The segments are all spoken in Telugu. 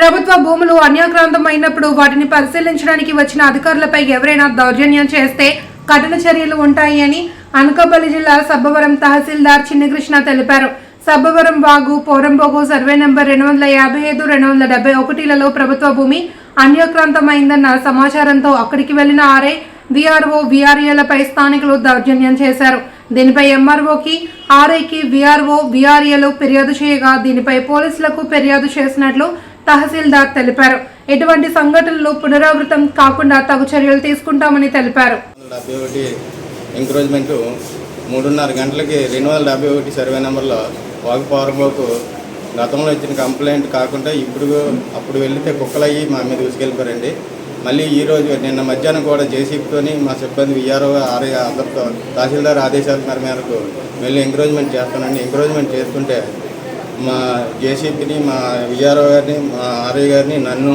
ప్రభుత్వ భూములు అన్యాక్రాంతం అయినప్పుడు వాటిని పరిశీలించడానికి వచ్చిన అధికారులపై ఎవరైనా దౌర్జన్యం చేస్తే కఠిన చర్యలు ఉంటాయి అని అనకాపల్లి జిల్లా సబ్బవరం తహసీల్దార్ చిన్నకృష్ణ తెలిపారు. సబ్బవరం వాగు పోరంబోగు సర్వే నెంబర్ రెండు వందల యాభై ఐదు రెండు వందల డెబ్బై ఒకటిలలో ప్రభుత్వ భూమి అన్యాక్రాంతమైందన్న సమాచారంతో అక్కడికి వెళ్ళిన ఆర్ఐ విఆర్ఓ విఆర్ఏలపై స్థానికులు దౌర్జన్యం చేశారు. దీనిపై ఎంఆర్ఓకి ఆర్ఐకి విఆర్ఓ విఆర్ఏలు ఫిర్యాదు చేయగా దీనిపై పోలీసులకు ఫిర్యాదు చేసినట్లు తహసీల్దార్ తెలిపారు. ఎటువంటి సంఘటనలు పునరావృతం కాకుండా తగు చర్యలు తీసుకుంటామని తెలిపారు. డెబ్బై ఒకటి ఎంకరేజ్మెంట్ మూడున్నర గంటలకి రెండు వందల డెబ్బై ఒకటి సర్వే నెంబర్లో వాగు పవర్బోకు గతంలో ఇచ్చిన కంప్లైంట్ కాకుండా ఇప్పుడు అప్పుడు వెళ్తే కుక్కలయ్యి మా మీద తీసుకెళ్ళిపోయారండి మళ్ళీ ఈరోజు నిన్న మధ్యాహ్నం కూడా జేసీబీతోని మా సిబ్బంది విఆర్ఓ ఆర్ఐ అందరితో తహసీల్దార్ ఆదేశాల మేరకు వెళ్ళి ఎంకరేజ్మెంట్ చేస్తానండి ఎంకరేజ్మెంట్ చేస్తుంటే మా జేసీబీని మా విఆర్ఓ గారిని మా ఆర్ఐ గారిని నన్ను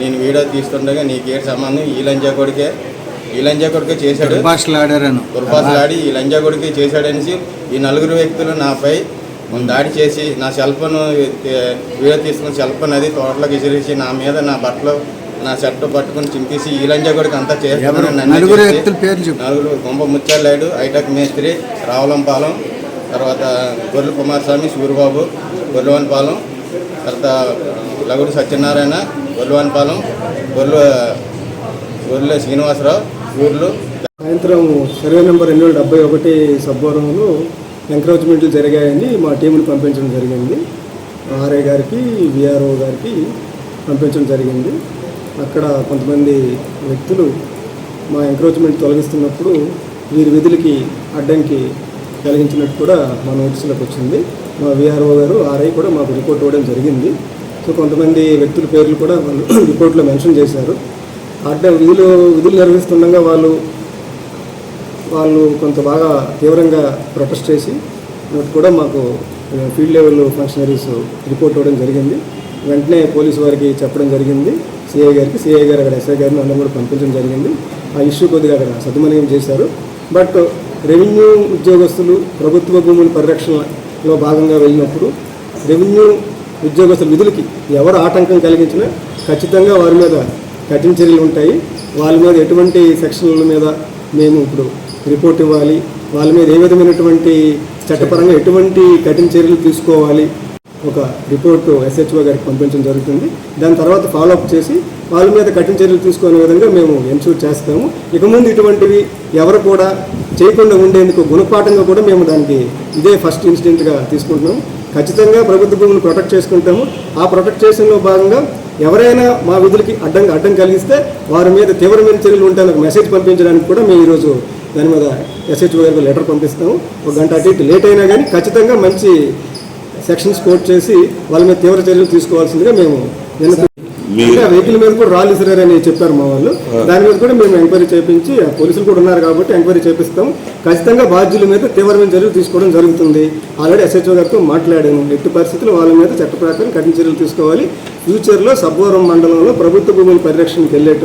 నేను వీడియో తీస్తుండగా నీకేటి సంబంధం? ఈ లంజా కొడికే ఈ లంజా కొడుకే చేశాడు. ఆడారను దుర్భాషలాడి ఈ లంజా కొడుకు చేశాడనేసి ఈ నలుగురు వ్యక్తులు నాపై దాడి చేసి నా సెల్ ఫోన్ వీడియో తీసుకున్న సెల్ ఫోన్ అది తోటలోకి విసిరేసి నా మీద నా బట్టలు నా షర్ట్ పట్టుకుని చింపేసి ఈ లంజా కొడుకు అంతా చేస్తున్నాడు నన్ను నలుగురు గుంప ముత్యాలాయుడు ఐటక్ మేస్త్రి రావులంపాలెం తర్వాత గొర్రెల కుమారస్వామి సూరిబాబు గొర్రెవానిపాలెం తర్వాత లగుడు సత్యనారాయణ గొర్రెవానిపాలెం గొర్రెల గొర్రెల శ్రీనివాసరావు ఊర్లు సాయంత్రం సర్వే నెంబర్ రెండు వేల డెబ్బై ఒకటి సబ్బోరంలో ఎంక్రోచ్మెంట్లు జరిగాయని మా టీంని పంపించడం జరిగింది. ఆర్ఐ గారికి విఆర్ఓ గారికి పంపించడం జరిగింది. అక్కడ కొంతమంది వ్యక్తులు మా ఎంక్రోచ్మెంట్ తొలగిస్తున్నప్పుడు వీరి విధులకి అడ్డంకి కలిగించినట్టు కూడా మా నోటీసులకు వచ్చింది. మా విఆర్ఓ గారు ఆర్ఐ కూడా మాకు రిపోర్ట్ ఇవ్వడం జరిగింది. సో కొంతమంది వ్యక్తుల పేర్లు కూడా వాళ్ళు రిపోర్ట్లో మెన్షన్ చేశారు. అడ్డం విధులు విధులు నిర్వహిస్తుండగా వాళ్ళు వాళ్ళు కొంత బాగా తీవ్రంగా ప్రొటెస్ట్ చేసి కూడా మాకు ఫీల్డ్ లెవెల్ ఫంక్షనరీస్ రిపోర్ట్ ఇవ్వడం జరిగింది. వెంటనే పోలీసు వారికి చెప్పడం జరిగింది. సిఐ గారికి సిఐ గారు అక్కడ ఎస్ఐ గారిని అందరూ కూడా పంపించడం జరిగింది. ఆ ఇష్యూ కొద్దిగా అక్కడ సద్వినియోగం చేశారు. బట్ రెవెన్యూ ఉద్యోగస్తులు ప్రభుత్వ భూముల పరిరక్షణలో భాగంగా వెళ్ళినప్పుడు రెవెన్యూ ఉద్యోగస్తుల విధులకి ఎవరు ఆటంకం కలిగించినా ఖచ్చితంగా వారి మీద కఠిన చర్యలు ఉంటాయి. వాళ్ళ మీద ఎటువంటి సెక్షన్ల మీద మేము ఇప్పుడు రిపోర్ట్ ఇవ్వాలి. వాళ్ళ మీద ఏ విధమైనటువంటి చట్టపరంగా ఎటువంటి కఠిన చర్యలు తీసుకోవాలి. ఒక రిపోర్టు ఎస్హెచ్ఓ గారికి పంపించడం జరుగుతుంది. దాని తర్వాత ఫాలోఅప్ చేసి వాళ్ళ మీద కఠిన చర్యలు తీసుకునే విధంగా మేము ఎన్షూర్ చేస్తాము. ఇక ముందు ఇటువంటివి ఎవరు కూడా చేయకుండా ఉండేందుకు గుణపాఠంగా కూడా మేము దానికి ఇదే ఫస్ట్ ఇన్సిడెంట్గా తీసుకుంటున్నాము ఖచ్చితంగా ప్రభుత్వ భూమిని ప్రొటెక్ట్ చేసుకుంటాము. ఆ ప్రొటెక్ట్ చేసినలో భాగంగా ఎవరైనా మా విధులకి అడ్డం అడ్డం కలిగిస్తే వారి మీద తీవ్రమైన చర్యలు ఉంటాయని ఒక మెసేజ్ పంపించడానికి కూడా మేము ఈరోజు దాని మీద ఎస్హెచ్ఓ గారికి లెటర్ పంపిస్తాము. ఒక గంట అటు ఇటు లేట్ అయినా కానీ ఖచ్చితంగా మంచి సెక్షన్స్ కోట్ చేసి వాళ్ళ మీద తీవ్ర చర్యలు తీసుకోవాల్సిందిగా మేము ఇంకా వెహికల్ మీద కూడా రాళ్ళు ఇసిరారని చెప్పారు మా వాళ్ళు. దాని మీద కూడా మేము ఎంక్వైరీ చేపించి ఆ పోలీసులు కూడా ఉన్నారు కాబట్టి ఎంక్వైరీ చేపిస్తాం. ఖచ్చితంగా బాధ్యుల మీద తీవ్రమైన చర్యలు తీసుకోవడం జరుగుతుంది. ఆల్రెడీ ఎస్హెచ్ఓ గారితో మాట్లాడాను. ఎట్టి పరిస్థితుల్లో వాళ్ళ మీద చట్ట ప్రకారం కఠిన చర్యలు తీసుకోవాలి. ఫ్యూచర్లో సబ్బవరం మండలంలో ప్రభుత్వ భూముల పరిరక్షణకు వెళ్ళేట